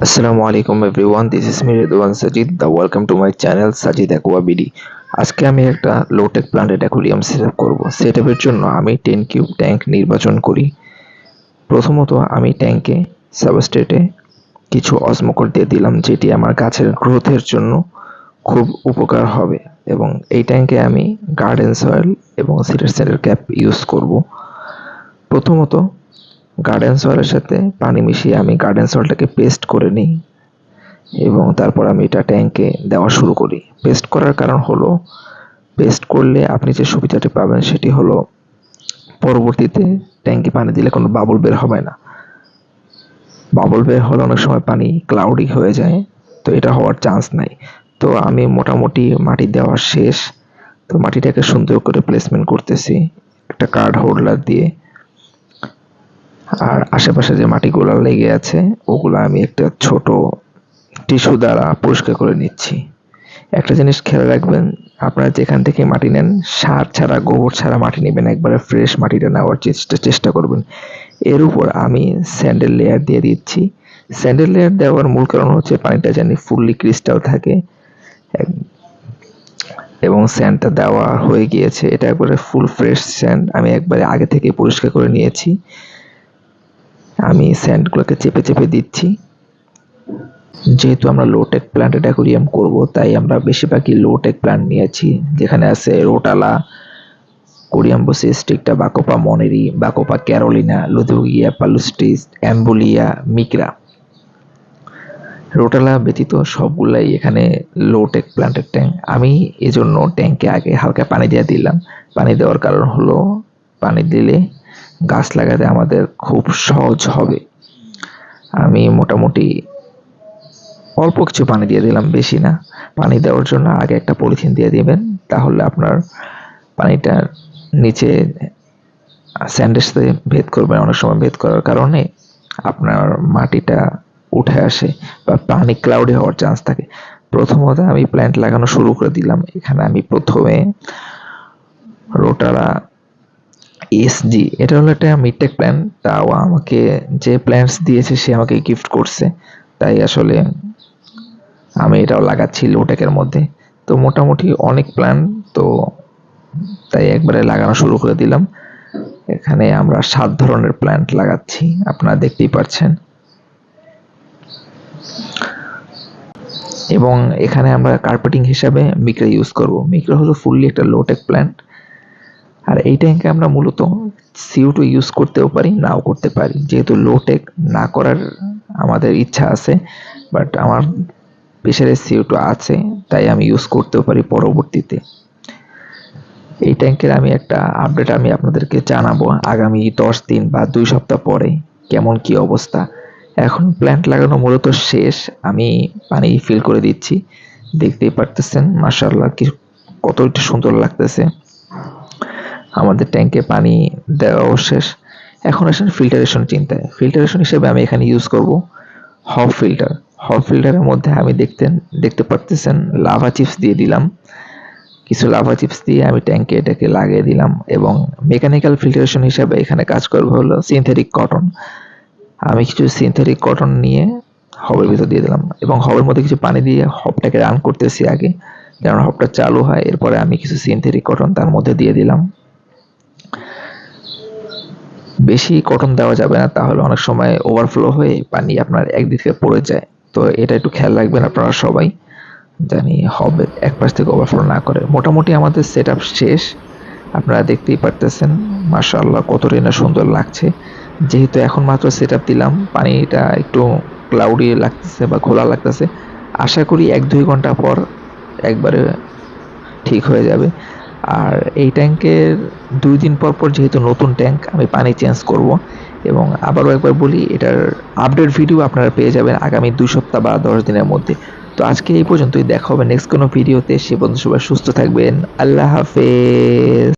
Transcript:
Alaikum everyone, this is me Ridwan Sajid. The welcome to my channel Sajid Aqua BD. আজকে আমি একটা low tech planted aquarium set up করব। Set আপের জন্য আমি ten cube tank নির্বাচন করি। প্রথমত আমি ট্যাঙ্কে সাবস্টেটে কিছু অসমোকট দিয়ে দিলাম যেটি আমার গাছের গ্রোথের জন্য খুব উপকার হবে। এবং এই ট্যাঙ্কে আমি গার্ডেন সয়েল এবং সিডার সেন্টার ক্যাপ ইউজ করব। প্রথমত গার্ডেন সয়েলের সাথে পানি মিশিয়ে আমি গার্ডেন সয়েলটাকে পেস্ট করে নিই এবং তারপর আমি এটা ট্যাঙ্কে দেওয়া শুরু করি। পেস্ট করার কারণ হলো পেস্ট করলে আপনি যে সুবিধাটি পাবেন সেটি হলো পরবর্তীতে ট্যাঙ্কে পানি দিলে কোনো বাবল বের হবে না। বাবল বের হলে অনেক সময় পানি ক্লাউডি হয়ে যায়, তো এটা হওয়ার চান্স নাই। তো আমি মোটামুটি মাটি দেওয়া শেষ, তো মাটিটাকে সুন্দর করে প্লেসমেন্ট করতেছি। একটা কার্ড হোল্ডার দিয়ে আর আশেপাশে যে মাটিগুলো লেগে আছে, ওগুলো আমি একটা ছোট টিস্যু দ্বারা পরিষ্কার করে নিচ্ছি। একটা জিনিস খেয়াল রাখবেন, আপনারা যেখান থেকে মাটি নেন, সার ছাড়া, গোবর ছাড়া মাটি নেবেন, একবারে ফ্রেশ মাটিটা নেওয়ার চেষ্টা চেষ্টা করবেন। এর উপর আমি স্যান্ডেল লেয়ার দিয়ে দিচ্ছি। স্যান্ডেল লেয়ার দেওয়ার মূল কারণ হচ্ছে পানিটা জানি ফুললি ক্রিস্টাল থাকে। এবং স্যান্ডটা দেওয়া হয়ে গিয়েছে, এটা একবারে ফুল ফ্রেশ স্যান্ড আমি একবারে আগে থেকে পরিষ্কার করে নিয়েছি। আমি স্যান্ডগুলোকে চেপে চেপে দিচ্ছি। যেহেতু আমরা লোটেক প্ল্যান্টেড অ্যাকুরিয়াম করব, তাই আমরা বেশিরভাগই লোটেক প্ল্যান্ট নিয়েছি, যেখানে আছে রোটালা কোরিয়াম্বোসি স্টিকটা, বাকোপা মনেরি, বাকোপা ক্যারোলিনা, লুদুগিয়া পালুস্টিস অ্যাম্বুলিয়া, মিকরা। রোটালা ব্যতীত সবগুলাই এখানে লোটেক প্ল্যান্টেড ট্যাঙ্ক আমি এজন্য ট্যাঙ্কে আগে হালকা পানি দিয়ে দিলাম। পানি দেওয়ার কারণ হলো, পানি দিলে গাছ লাগাতে আমাদের খুব সহজ হবে। আমি মোটামুটি অল্প কিছু পানি দিয়ে দিলাম, বেশি না। পানি দেওয়ার জন্য আগে একটা পলিথিন দিয়ে দিবেন, তাহলে আপনার পানিটার নিচে স্যান্ডের সাথে ভেদ করবেন, অনেক সময় ভেদ করার কারণে আপনার মাটিটা উঠে আসে বা পানি ক্লাউডি হওয়ার চান্স থাকে। প্রথমত আমি প্ল্যান্ট লাগানো শুরু করে দিলাম। এখানে আমি প্রথমে রোটারা এসজি এটা হলো একটা মিডটেক প্ল্যান তাও আমাকে যে প্ল্যান্টস দিয়েছে সে আমাকে গিফট করছে। তাই আসলে আমি এটাও লাগাচ্ছি লোটেকের মধ্যে। তো মোটামুটি অনেক প্ল্যান তো তাই একবারে লাগানো শুরু করে দিলাম। এখানে আমরা সাত ধরনের প্ল্যান্ট লাগাচ্ছি, আপনারা দেখতেই পাচ্ছেন এবং এখানে আমরা কার্পেটিং হিসাবে মিক্রা ইউজ করব। মিক্রা হলো ফুললি একটা লোটেক প্ল্যান্ট আর এই ট্যাঙ্কে আমরা মূলত সিও টু ইউজ করতেও পারি, নাও করতে পারি। যেহেতু লো টেক না করার আমাদের ইচ্ছা আছে বাট আমার প্রেশারে সিও টু আছে, তাই আমি ইউজ করতেও পারি পরবর্তীতে। এই ট্যাঙ্কের আমি একটা আপডেট আমি আপনাদেরকে জানাব আগামী দশ দিন বা দুই সপ্তাহ পরে, কেমন কি অবস্থা। এখন প্ল্যান্ট লাগানো মূলত শেষ, আমি পানি ফিল করে দিচ্ছি। দেখতেই পারতেছেন মার্শাল্লাহ কি কতটা সুন্দর লাগতেছে। আমাদের ট্যাঙ্কে পানি দেওয়াও শেষ। এখন আসেন ফিল্টারেশন চিন্তায়। ফিল্টারেশন হিসেবে আমি এখানে ইউজ করব হফ ফিল্টার হফ ফিল্টারের মধ্যে আমি দেখতে দেখতে পারতেছেন লাভা চিপস দিয়ে দিলাম। কিছু লাভা চিপস দিয়ে আমি ট্যাঙ্কে এটাকে লাগিয়ে দিলাম এবং মেকানিক্যাল ফিল্টারেশন হিসাবে এখানে কাজ করবে হলো সিনথেটিক কটন আমি কিছু সিনথেটিক কটন নিয়ে হবের ভিতর দিয়ে দিলাম এবং হবের মধ্যে কিছু পানি দিয়ে হবটাকে রান করতেছি আগে। যেন হবটা চালু হয়, এরপরে আমি কিছু সিনথেটিক কটন তার মধ্যে দিয়ে দিলাম। বেশি কটন দেওয়া যাবে না, তাহলে অনেক সময় ওভারফ্লো হয়ে পানি আপনার একদিকে পড়ে যায়। তো এটা একটু খেয়াল রাখবেন আপনারা সবাই, জানি হবে এক পাশ থেকে ওভারফ্লো না করে। মোটামুটি আমাদের সেট শেষ, আপনারা দেখতেই পারতেছেন, মাশাআল্লাহ কতটাই না সুন্দর লাগছে। যেহেতু এখন মাত্র সেট দিলাম, পানিটা একটু ক্লাউডি লাগতেছে বা খোলা লাগতেছে। আশা করি এক দুই ঘণ্টা পর একবারে ঠিক হয়ে যাবে। আর এই ট্যাঙ্কের দুই দিন পর পর যেহেতু নতুন ট্যাঙ্ক আমি পানি চেঞ্জ করব। এবং আবারও একবার বলি, এটার আপডেট ভিডিও আপনারা পেয়ে যাবেন আগামী দুই সপ্তাহ বা দশ দিনের মধ্যে। তো আজকে এই পর্যন্তই, দেখা হবে নেক্সট কোনো ভিডিওতে সে পর্যন্ত সবাই সুস্থ থাকবেন। আল্লাহ হাফেজ।